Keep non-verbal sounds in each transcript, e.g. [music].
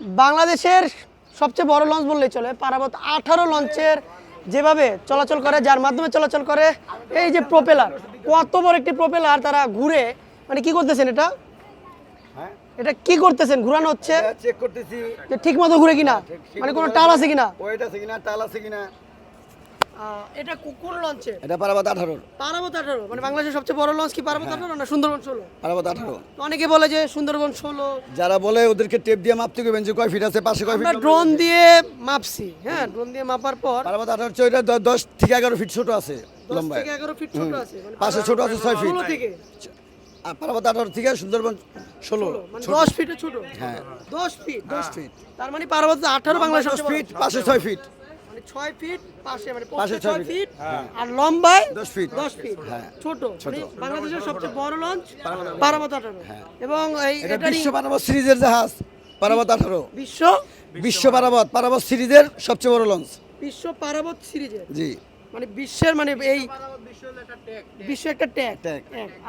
বাংলাদেশের সবচেয়ে বড় লঞ্চ বললেই চলে পারাবত আঠারো লঞ্চের যেভাবে চলাচল করে যার মাধ্যমে চলাচল করে এই যে প্রোপেলার কত বড় একটি প্রোপেলার তারা ঘুরে মানে কি করতেছেন এটা? হ্যাঁ? এটা কি করতেছেন? ঘুরানো হচ্ছে? চেক করতেছি। যে ঠিক মতো ঘুরে কিনা? মানে কোনো টাল আছে কিনা? ওয়েট আছে কিনা? টাল আছে কিনা? এটা কোন লঞ্চে এটা পারাবাদ আঠারোর পারাবত আঠারো মানে বাংলাদেশের সবচেয়ে বড় লঞ্চ কি পারাবত আঠারো না সুন্দরবন ষোলো? পারাবাদ আঠারো। অনেকে বলে যে সুন্দরবন ষোলো। যারা বলে ওদেরকে টেপ দিয়ে মাপতে করবেন যে কয় ফিট আছে পাশে কয় ফিট ড্রোন দিয়ে মাপছি হ্যাঁ ড্রোন দিয়ে মাপার পর পারাবাদ আঠারো হচ্ছে ওইটা দ- দশ থেকে এগারো ফিট ছোট আছে লম্বায়। এগারো ফিট ছোট আছে মানে পাশে ছোট আছে ছয় ফিট থেকে। আর পারাবাদ আঠারো থেকে সুন্দরবন ষোলো। মানে দশ ফিটে ছোট। হ্যাঁ। দশ ফিট দশ ফিট তার মানে পার্বত্য আঠারো বাংলাদেশ দশ ফিট পাশে ছয় ফিট ছয় ফিট পাশে মানে পাশে ছয় ফিট। ফিট আর লম্বায় দশ ফিট দশ ফিট হ্যাঁ। ছোট ছোট। মানে বাংলাদেশের সবচেয়ে বড় লঞ্চ পারাবত আঠারো। এবং এই এটা বিশ্ব পারাবাদ সিরিজের জাহাজ পারাবাদ আঠারো। বিশ্ব? বিশ্ব পারাবাদ পারাবাদ সিরিজের সবচেয়ে বড় লঞ্চ বিশ্ব পারাবত সিরিজের? জি। মানে বিশ্বের মানে এই বিশ্ব একটা ট্যাগ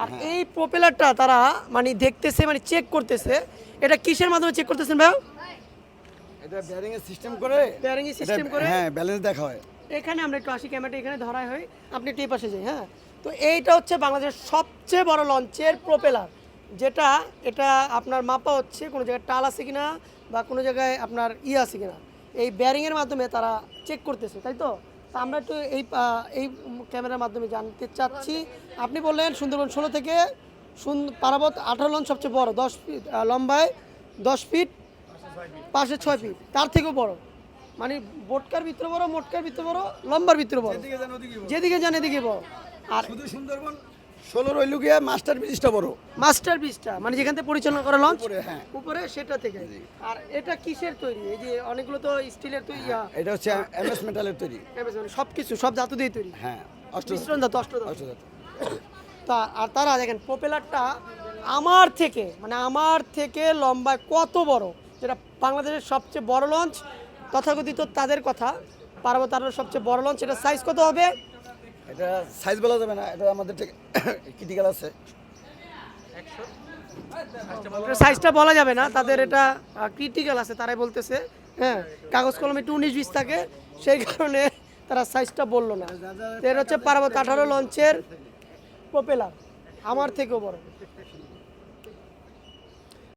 আর এই প্রপেলারটা তারা মানে দেখতেছে মানে চেক করতেছে। এটা কিসের মাধ্যমে চেক করতেছেন ভাই? এটা বেয়ারিং এর সিস্টেম করে বেয়ারিং এর সিস্টেম করে? হ্যাঁ ব্যালেন্স দেখা হয়। এখানে আমরা একটু আসি ক্যামেরাটা এখানে ধরাই হয় আপনি একটু এই পাশে যাই হ্যাঁ? তো এইটা হচ্ছে বাংলাদেশের সবচেয়ে বড় লঞ্চের প্রপেলার যেটা এটা আপনার মাপা হচ্ছে কোনো জায়গায় টাল আছে কিনা বা কোনো জায়গায় আপনার ই আছে কিনা। এই বেয়ারিংয়ের মাধ্যমে তারা চেক করতেছে তাই তো? তা আমরা একটু এই এই ক্যামেরার মাধ্যমে জানতে চাচ্ছি। আপনি বললেন সুন্দরবন ষোলো থেকে সুন পারাবত আঠারো লঞ্চ সবচেয়ে বড় দশ ফিট লম্বায় দশ ফিট পাশে ছয় ফিট। তার থেকেও বড়। মানে বোটকার ভিতরে বড় মোটকার ভিতরে বড় লম্বার ভিতরে বড়। যেদিকে যান এদিকে বড়। আর শুধু সুন্দরবন ষোলোর ওই লুকিয়ে মাস্টার ব্রিজটা বড়। মাস্টার পিসটা মানে যেখান থেকে পরিচালনা করে লঞ্চ উপরে, হ্যাঁ। উপরে সেটা থেকে। আর এটা কিসের তৈরি? এই যে অনেকগুলো তো স্টিলের তৈরি এটা হচ্ছে এমএস মেটালের তৈরি। সব কিছু সব ধাতু দিয়ে তৈরি। হ্যাঁ অষ্ট মিশ্রণ ধাতু অষ্ট। তা আর তারা দেখেন প্রপেলারটা আমার থেকে মানে আমার থেকে লম্বায় কত বড়? যেটা বাংলাদেশের সবচেয়ে বড় লঞ্চ তথাকথিত তাদের কথা পার্বত আরোর সবচেয়ে বড় লঞ্চ এটা সাইজ কত হবে? এটা সাইজ বলা যাবে না এটা আমাদের ক্রিটিক্যাল [coughs] আছে। সাইজটা বলা যাবে না তাদের এটা ক্রিটিক্যাল আছে তারাই বলতেছে হ্যাঁ কাগজ কলমে একটু উনিশ বিশ থাকে সেই কারণে তারা সাইজটা বলল না। এটা হচ্ছে পার্বত আঠারো লঞ্চের প্রপেলার আমার থেকেও বড়।